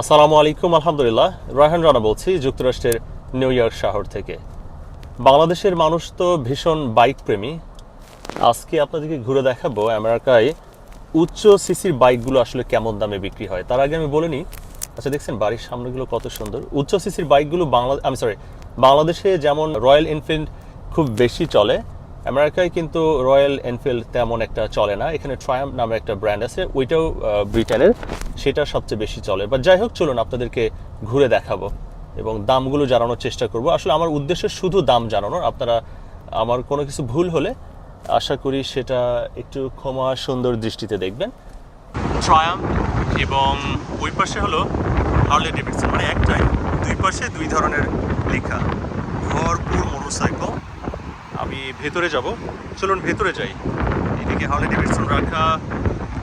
আসসালামু আলাইকুম, আলহামদুলিল্লাহ। রায়হান রানা বলছি, যুক্তরাষ্ট্রের নিউ ইয়র্ক শহর থেকে। বাংলাদেশের মানুষ তো ভীষণ বাইক প্রেমী আজকে আপনাদেরকে ঘুরে দেখাবো আমেরিকায় উচ্চ সিসির বাইকগুলো আসলে কেমন দামে বিক্রি হয়। তার আগে আমি বলে নিই আচ্ছা দেখছেন, বাড়ির সামনেগুলো কত সুন্দর। উচ্চ সিসির বাইকগুলো বাংলা আমি সরি বাংলাদেশে যেমন রয়্যাল এনফিল্ড খুব বেশি চলে আমেরিকায় কিন্তু রয়্যাল এনফিল্ড তেমন একটা চলে না। এখানে ট্রায়াম নামে একটা ব্র্যান্ড আছে, ওইটাও ব্রিটেনের। সেটা সবচেয়ে বেশি চলে। বা যাই হোক, চলুন আপনাদেরকে ঘুরে দেখাবো এবং দামগুলো জানানোর চেষ্টা করব। আসলে আমার উদ্দেশ্য শুধু দাম জানানোর, আপনারা, আমার কোনো কিছু ভুল হলে আশা করি সেটা একটু ক্ষমা সুন্দর দৃষ্টিতে দেখবেন। ট্রায়াম এবং ওই পাশে হলো হার্লে ডেভিডসন মানে একটাই। দুই পাশে দুই ধরনের লেখা। ভরপুর মোটরসাইকেল আমি ভেতরে যাব। চলুন ভেতরে যাই। এদিকে হার্লে ডেভিডসন রাখা,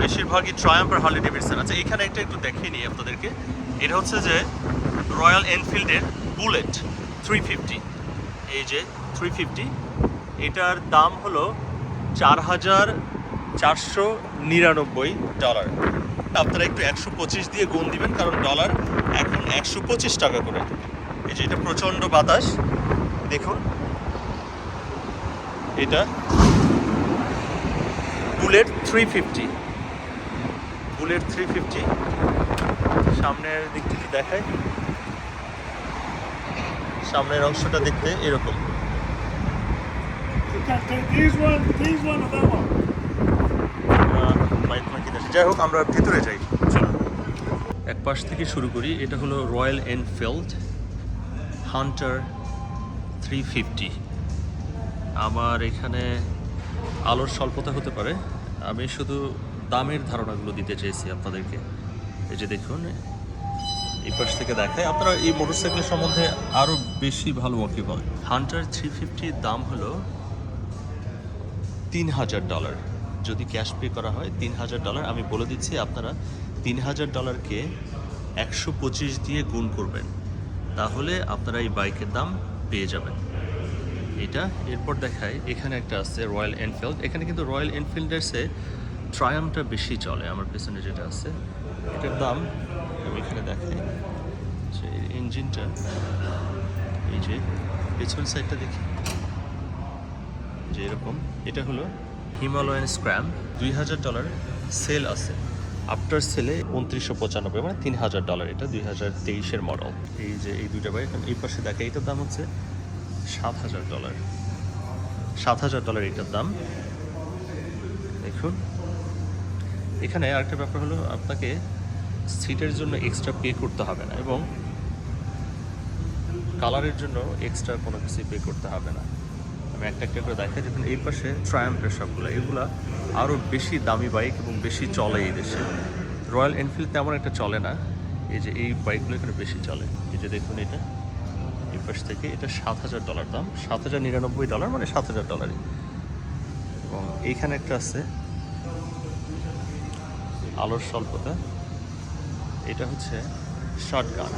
বেশিরভাগই ট্রায়াম্প আর হার্লে ডেভিডসন আচ্ছা এখানে একটা একটু দেখিয়ে নিই আপনাদেরকে। এটা হচ্ছে যে রয়্যাল এনফিল্ডের বুলেট থ্রি ফিফটি এই যে থ্রি ফিফটি এটার দাম হলো চার হাজার চারশো নিরানব্বই ডলার আপনারা একটু একশো পঁচিশ দিয়ে গুণ দিবেন, কারণ ডলার এখন একশো পঁচিশ টাকা করে। এই যে এটা প্রচণ্ড বাতাস। দেখুন এটা। Bullet three fifty bullet three fifty সামনের দিক থেকে দেখায় সামনের অংশটা দেখতে এরকম। যাই হোক আমরা ভেতরে যাই। এক পাশ থেকে শুরু করি। এটা হলো Royal Enfield Hunter three fifty আমার এখানে আলোর স্বল্পতা হতে পারে। আমি শুধু দামের ধারণাগুলো দিতে চেয়েছি আপনাদেরকে। এই যে দেখুন, এই পাশ থেকে দেখায়, আপনারা এই মোটরসাইকেল সম্বন্ধে আরও বেশি ভালো ওয়াকিবল হান্টার থ্রি ফিফটির দাম হলো তিন হাজার ডলার। যদি ক্যাশ পে করা হয়, তিন হাজার ডলার। আমি বলে দিচ্ছি, আপনারা তিন হাজার ডলারকে একশো পঁচিশ দিয়ে গুণ করবেন। তাহলে আপনারা এই বাইকের দাম পেয়ে যাবেন। এটা, এরপর দেখায় এখানে একটা আছে রয়্যাল এনফিল্ড এখানে কিন্তু রয়্যাল এনফিল্ডের সে ট্রায়ামটা বেশি চলে, আমার পেছনে যেটা আছে। এটার দাম, আমি এখানে দেখাই, যে ইঞ্জিনটা এই যে, পেছন সাইডটা দেখি। যে এরকম, এটা হলো হিমালয়ান স্ক্র্যাম দুই হাজার ডলার সেল আছে। আফটার সেলে উনত্রিশশো পঁচানব্বই মানে তিন হাজার ডলার এটা, দুই হাজার তেইশের মডেল এই যে, এই দুইটা বাইক এই পাশে দেখে এইটার দাম হচ্ছে সাত হাজার ডলার সাত হাজার ডলার এটার দাম। দেখুন। এখানে আরেকটা ব্যাপার হলো, আপনাকে সিটের জন্য এক্সট্রা পে করতে হবে না এবং কালারের জন্য এক্সট্রা কোনো কিছু পে করতে হবে না। আমি একটা একটা করে দেখাই। দেখুন, এই পাশে ট্রায়াম্পের সবগুলো, এগুলা আরও বেশি দামি বাইক এবং বেশি চলে এই দেশে। রয়্যাল এনফিল্ড তেমন একটা চলে না। এই যে এই বাইকগুলো এখানে বেশি চলে। এই যে দেখুন এটা। এই থেকে এটা সাত হাজার ডলার দাম। সাত হাজার নিরানব্বই ডলার মানে সাত হাজার ডলারই এবং এইখানে একটা আছে আলোর স্বল্পতা। এটা হচ্ছে short gun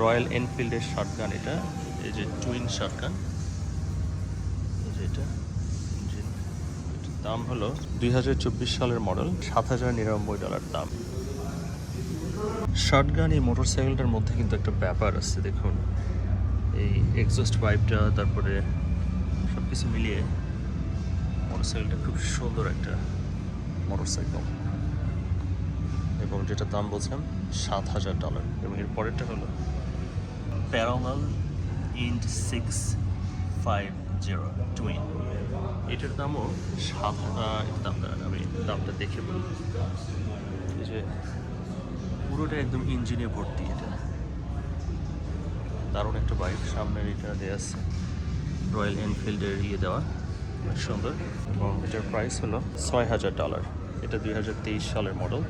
royal এনফিল্ডের short gun এটা। এই যে টুইন শর্ট গান এই যে এটা দাম হলো দুই হাজার চব্বিশ সালের মডেল সাত হাজার নিরানব্বই ডলার দাম। শর্ট গান এই মোটরসাইকেলটার মধ্যে কিন্তু একটা ব্যাপার আছে, দেখুন। এই এক্সস্ট পাইপটা তারপরে সব কিছু মিলিয়ে মোটরসাইকেলটা খুব সুন্দর একটা মোটরসাইকেল এবং যেটা দাম বলছিলাম, সাত হাজার ডলার এবং এর পরেরটা হলো প্যারামাল ইন্ট সিক্স ফাইভ জিরো টুইন এটার দামও সাত হাজার দাম আমি দামটা দেখে বলি। যে পুরোটা একদম ইঞ্জিনে ভর্তি এটা। দারুণ একটা বাইক সামনের এটা দেওয়া আছে। রয়্যাল এনফিল্ডের ইয়ে দেওয়া। অনেক সুন্দর। এবং এটার প্রাইস হলো ছয় হাজার ডলার এটা দুই হাজার তেইশ সালের মডেল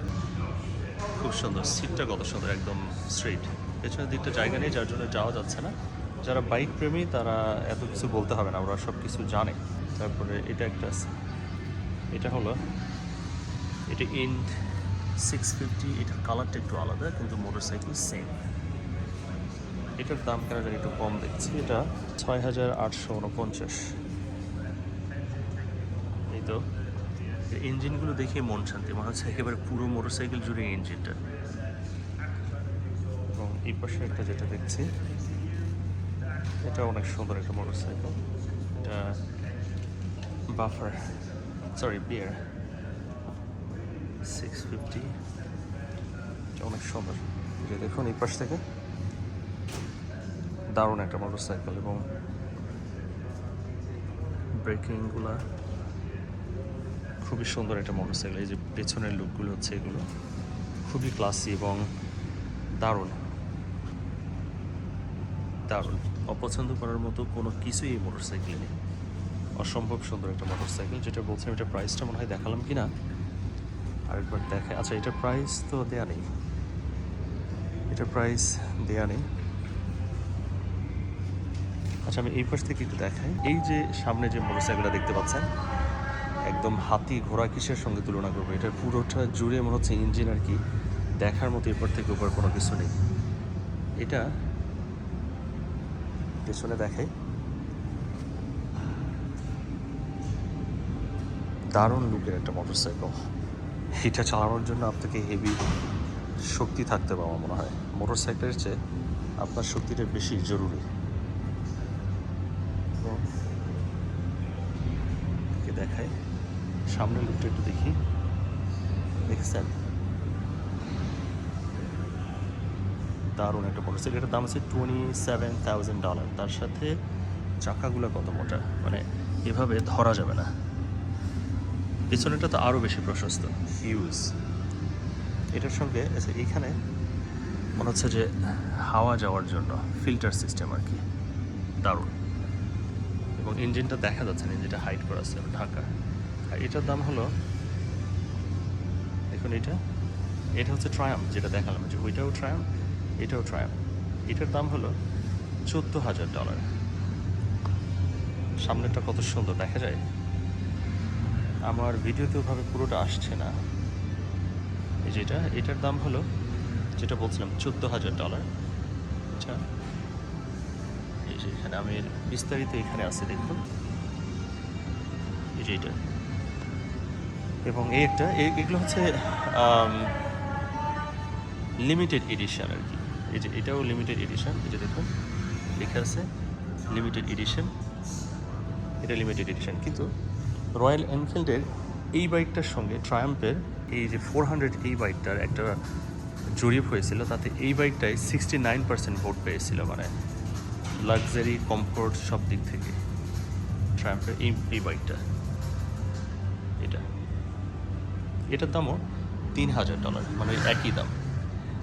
খুব সুন্দর। সিটটা কত সুন্দর, একদম স্ট্রেট পেছনের দিকটা জায়গা নেই, যার জন্য যাওয়া যাচ্ছে না। যারা বাইক প্রেমী, তারা এত কিছু বলতে হবে না। ওরা সব কিছু জানে। তারপরে এটা একটা এটা হলো, এটা ইন সিক্স ফিফটি এটার কালারটা একটু আলাদা, কিন্তু মোটরসাইকেল সেম এটার দাম কেন জানি একটু কম দেখছি, এটা ছয় হাজার আটশো উনপঞ্চাশ। এই তো ইঞ্জিনগুলো দেখে মন শান্তি, মনে হচ্ছে একেবারে পুরো মোটরসাইকেল জুড়ে ইঞ্জিনটা এবং এই পাশে একটা যেটা দেখছি, এটা অনেক সুন্দর একটা মোটরসাইকেল এটা বাফার সরি বিয়ার সিক্স ফিফটি অনেক সুন্দর। যে দেখুন, এই পাশ থেকে দারুণ একটা মোটরসাইকেল এবং ব্রেকিংগুলা খুবই সুন্দর একটা মোটরসাইকেল এই যে পেছনের লুকগুলো হচ্ছে এগুলো। খুবই ক্লাসি এবং দারুণ। দারুণ। অপছন্দ করার মতো কোনো কিছুই এই মোটর মোটরসাইকেলে নেই। অসম্ভব সুন্দর একটা মোটরসাইকেল যেটা বলছিলাম এটা প্রাইসটা মনে হয় দেখালাম কি না আরেকবার দেখে। আচ্ছা এটার প্রাইস তো দেয়া নেই। এটার প্রাইস দেয়া নেই। আচ্ছা আমি এই পাশ থেকে একটু দেখাই। এই যে সামনে যে মোটরসাইকেলটা দেখতে পাচ্ছেন, একদম হাতি ঘোড়া কিসের সঙ্গে তুলনা করব? এটা পুরোটা জুড়ে মনে হচ্ছে ইঞ্জিন আর কি। দেখার মতো এরপর থেকে উপর কোনো কিছু নেই। এটা পেছনে দেখাই। দারুণ লুকের একটা মোটরসাইকেল এটা চালানোর জন্য আপনাকে হেভি শক্তি থাকতে হবে আমার মনে হয়। মোটর সাইকেলের চেয়ে আপনার শক্তিটা বেশি জরুরি। দেখাই। সামনের লুকটা একটু দেখি। দেখছেন? দারুণ একটা মোটরসাইকেল এটার দাম আছে টোয়েন্টি সেভেন থাউজেন্ড ডলার তার সাথে চাকাগুলো কত মোটা? মানে এভাবে ধরা যাবে না। পিছনেটা তো আরও বেশি প্রশস্ত। হিউজ এটার সঙ্গে আচ্ছা এইখানে মনে হচ্ছে যে হাওয়া যাওয়ার জন্য ফিল্টার সিস্টেম আর কি। দারুণ। এবং ইঞ্জিনটা দেখা যাচ্ছে না ইঞ্জিনটা হাইট করা আছে ঢাকা। আর এটার দাম হলো, দেখুন এটা এটা হচ্ছে ট্রায়াম যেটা দেখালাম যে ওইটাও ট্রায়াম এটাও ট্রায়াম এটার দাম হলো চোদ্দ হাজার ডলার সামনেটা কত সুন্দর, দেখা যায়? আমার ভিডিওতে ওভাবে পুরোটা আসছে না। এই যেটা, এটার দাম হলো, যেটা বলছিলাম চোদ্দ হাজার ডলার। আচ্ছা এই যে এখানে আমি বিস্তারিত এখানে আছে, দেখুন। এই যে এটা। এবং এই একটা এগুলো হচ্ছে লিমিটেড এডিশন আর কি। এই যে এটাও লিমিটেড এডিশন এই যে দেখুন, লেখা আছে লিমিটেড এডিশন এটা লিমিটেড এডিশন কিন্তু রয়্যাল এনফিল্ডের এই বাইকটার সঙ্গে ট্রায়াম্পের এই যে ফোর হান্ড্রেড এই বাইকটার একটা জরিপ হয়েছিল তাতে এই বাইকটায় সিক্সটি নাইন পার্সেন্ট ভোট পেয়েছিল মানে লাক্সারি কমফোর্ট সব দিক থেকে ট্রায়াম্পের এই এই বাইকটা। এটা। এটার দামও তিন হাজার ডলার মানে ওই একই দাম।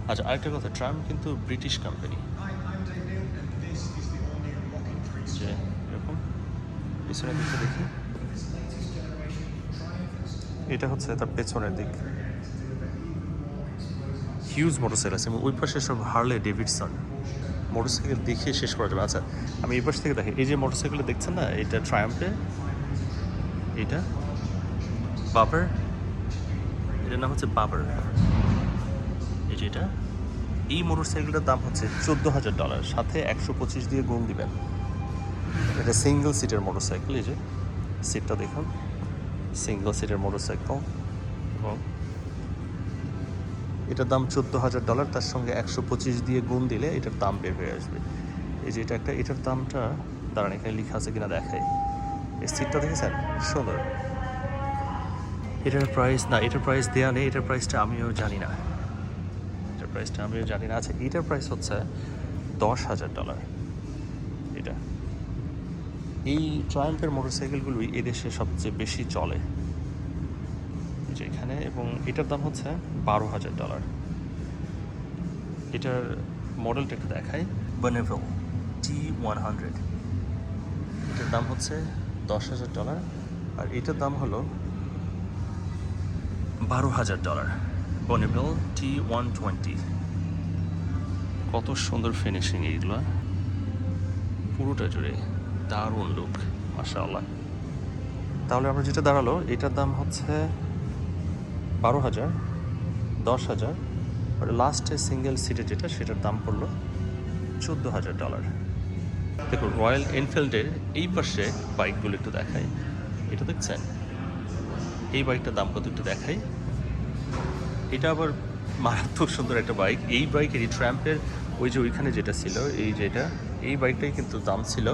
আচ্ছা আরেকটা কথা ট্রাম্প কিন্তু ব্রিটিশ কোম্পানি এরকম। দিকটা দেখি। এটা হচ্ছে তার পেছনের দিক। হিউজ মোটরসাইকেল আছে এবং ওই পাশে সব হার্লে ডেভিডসন মোটরসাইকেল দেখে শেষ করা যাবে। আচ্ছা আমি এই পাশ থেকে দেখি, এই যে মোটরসাইকেলটা দেখছেন না, এটা ট্রায়াম্পে এটা? বাবার এটার নাম হচ্ছে বাবার এই যে এটা? এই মোটরসাইকেলটার দাম হচ্ছে চোদ্দ হাজার ডলার, সাথে একশো পঁচিশ দিয়ে গুণ দিবেন। এটা সিঙ্গেল সিটের মোটরসাইকেল এই যে। সিটটা দেখুন। সিঙ্গেল সিটের মোটরসাইকেল। এবং? এটার দাম চোদ্দ হাজার ডলার তার সঙ্গে একশো পঁচিশ দিয়ে গুণ দিলে এটার দাম বের হয়ে আসবে। এই যে এটা একটা এটার দামটা দাঁড়ান এখানে লেখা আছে কিনা দেখাই। এই সিটটা দেখেছেন? সুন্দর। এটার প্রাইস না এটার প্রাইস দেওয়া নেই এটার প্রাইসটা আমিও জানি না। এটার প্রাইসটা আমিও জানি না। আচ্ছা এটার প্রাইস হচ্ছে দশ হাজার ডলার। এই ট্রায়াম্পের মোটরসাইকেলগুলোই এদেশে সবচেয়ে বেশি চলে এই যে এখানে এবং এটার দাম হচ্ছে বারো হাজার ডলার। এটার মডেলটা একটু দেখাই। বনেভেল টি ওয়ান হান্ড্রেড এটার দাম হচ্ছে দশ হাজার ডলার আর এটার দাম হলো বারো হাজার dollar. Bonneville T one twenty কত সুন্দর ফিনিশিং এইগুলো। পুরোটা জুড়ে। দারুণ লুক মাশাআল্লাহ। তাহলে আমরা যেটা দাঁড়াল, এটার দাম হচ্ছে বারো হাজার, দশ হাজার, আর লাস্টে সিঙ্গেল সিটে যেটা, সেটার দাম পড়ল চোদ্দ হাজার ডলার দেখুন রয়্যাল এনফিল্ডের এই পাশে বাইকগুলো একটু দেখাই। এটা দেখছেন? এই বাইকটার দাম কত একটু দেখাই। এটা আবার মারাত্মক সুন্দর একটা বাইক এই বাইকেরই ট্র্যাম্পের ওই যে ওইখানে যেটা ছিল, এই যেটা এই বাইকটাই কিন্তু দাম ছিল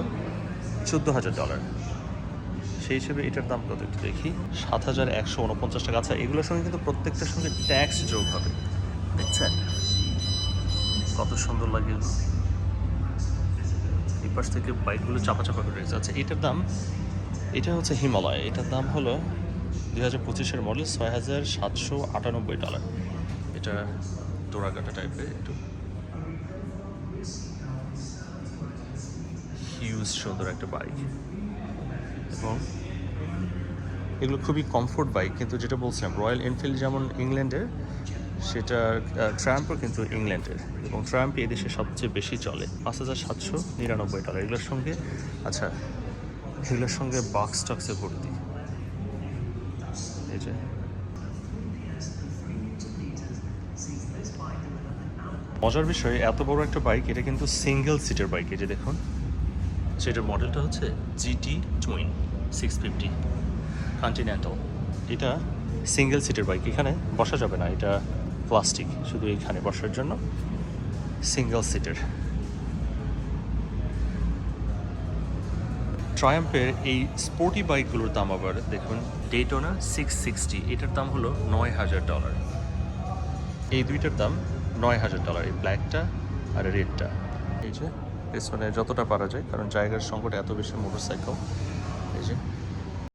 চোদ্দ হাজার ডলার সেই হিসেবে এটার দাম কত একটু দেখি। সাত হাজার একশো উনপঞ্চাশ টাকা আচ্ছা এগুলোর সঙ্গে কিন্তু প্রত্যেকটার সঙ্গে ট্যাক্স যোগ হবে। দেখছেন? কত সুন্দর লাগে। এই পাশ থেকে বাইকগুলো চাপা চাপা করে রয়েছে। আচ্ছা এটার দাম, এটা হচ্ছে হিমালয়। এটার দাম হলো দুই হাজার পঁচিশের মডেল ছয় হাজার সাতশো আটানব্বই ডলার এটা দোড়াকাটা টাইপের একটু হিউজ সুন্দর একটা বাইক এবং এগুলো খুবই কমফোর্ট বাইক কিন্তু যেটা বলছিলাম রয়্যাল এনফিল্ড যেমন ইংল্যান্ডের সেটা ট্রাম্পও কিন্তু ইংল্যান্ডের এবং ট্রাম্প এদেশে সবচেয়ে বেশি চলে, পাঁচ হাজার সাতশো নিরানব্বই ডলার এগুলোর সঙ্গে আচ্ছা এগুলোর সঙ্গে বক্স টক্সে ভর্তি। এই যে। মজার বিষয়, এত বড় একটা বাইক এটা কিন্তু সিঙ্গেল সিটের বাইক এই যে দেখুন। সেটার মডেলটা হচ্ছে GT twin six fifty Continental এটা সিঙ্গেল সিটের বাইক এখানে বসা যাবে না, এটা প্লাস্টিক শুধু এখানে বসার জন্য সিঙ্গেল সিটের ট্রায়াম্পের এই স্পোর্টি বাইকগুলোর দাম আবার দেখুন ডেটোনা সিক্স সিক্সটি এটার দাম হলো নয় হাজার ডলার এই দুইটার দাম নয় হাজার ডলার এই ব্ল্যাকটা আর রেডটা এই যে পেছনে যতটা পারা যায় কারণ জায়গার সংকট এত বেশি মোটরসাইকেল।